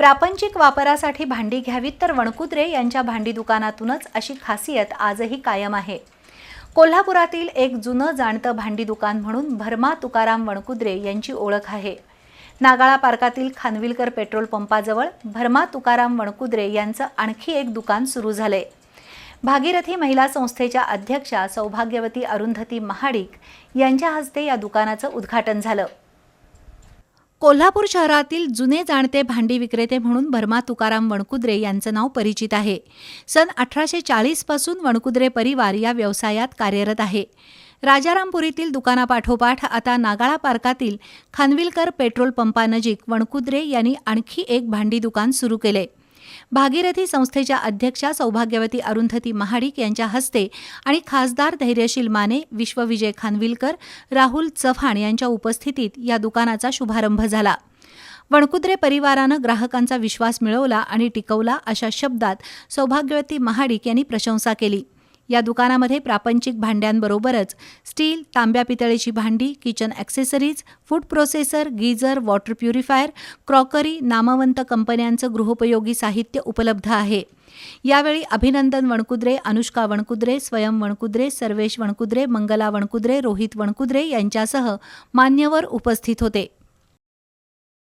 प्रापंचिक वापरासाठी भांडी घ्यावीत तर वणकुद्रे यांच्या भांडी दुकानातूनच अशी खासियत आजही कायम आहे. कोल्हापुरातील एक जुनं जाणतं भांडी दुकान म्हणून भरमा तुकाराम वणकुद्रे यांची ओळख आहे. नागाळा पार्कातील खानविलकर पेट्रोल पंपाजवळ भरमा तुकाराम वणकुद्रे यांचं आणखी एक दुकान सुरू झालंय. भागीरथी महिला संस्थेच्या अध्यक्षा सौभाग्यवती अरुंधती महाडिक यांच्या हस्ते या दुकानाचं उद्घाटन झालं. कोल्हापूर शहरातील जुने जाणते भांडी विक्रेते म्हणून भरमा तुकाराम वणकुद्रे यांचं नाव परिचित आहे. सन अठराशे चाळीसपासून वणकुद्रे परिवार या व्यवसायात कार्यरत आहे. राजारामपुरीतील दुकानापाठोपाठ आता नागाळा पार्कातील खानविलकर पेट्रोल पंपानजीक वणकुद्रे यांनी आणखी एक भांडी दुकान सुरू केले. भागीरथी संस्थेच्या अध्यक्षा सौभाग्यवती अरुंधती महाडिक यांच्या हस्ते आणि खासदार धैर्यशील माने विश्वविजय खानविलकर राहुल चव्हाण यांच्या उपस्थितीत या दुकानाचा शुभारंभ झाला. वणकुद्रे परिवारानं ग्राहकांचा विश्वास मिळवला आणि टिकवला अशा शब्दात सौभाग्यवती महाडिक यांनी प्रशंसा केली. या दुकानामध्ये प्रापंचिक भांड्यांबरोबरच स्टील तांब्या पितळेची भांडी kitchen accessories food processor geyser water purifier crockery नामवंत कंपन्यांचं गृहोपयोगी साहित्य उपलब्ध आहे. यावेळी अभिनंदन वणकुद्रे अनुष्का वणकुद्रे स्वयं वणकुद्रे सर्वेश वणकुद्रे मंगला वणकुद्रे रोहित वणकुद्रे यांच्यासह मान्यवर उपस्थित होते.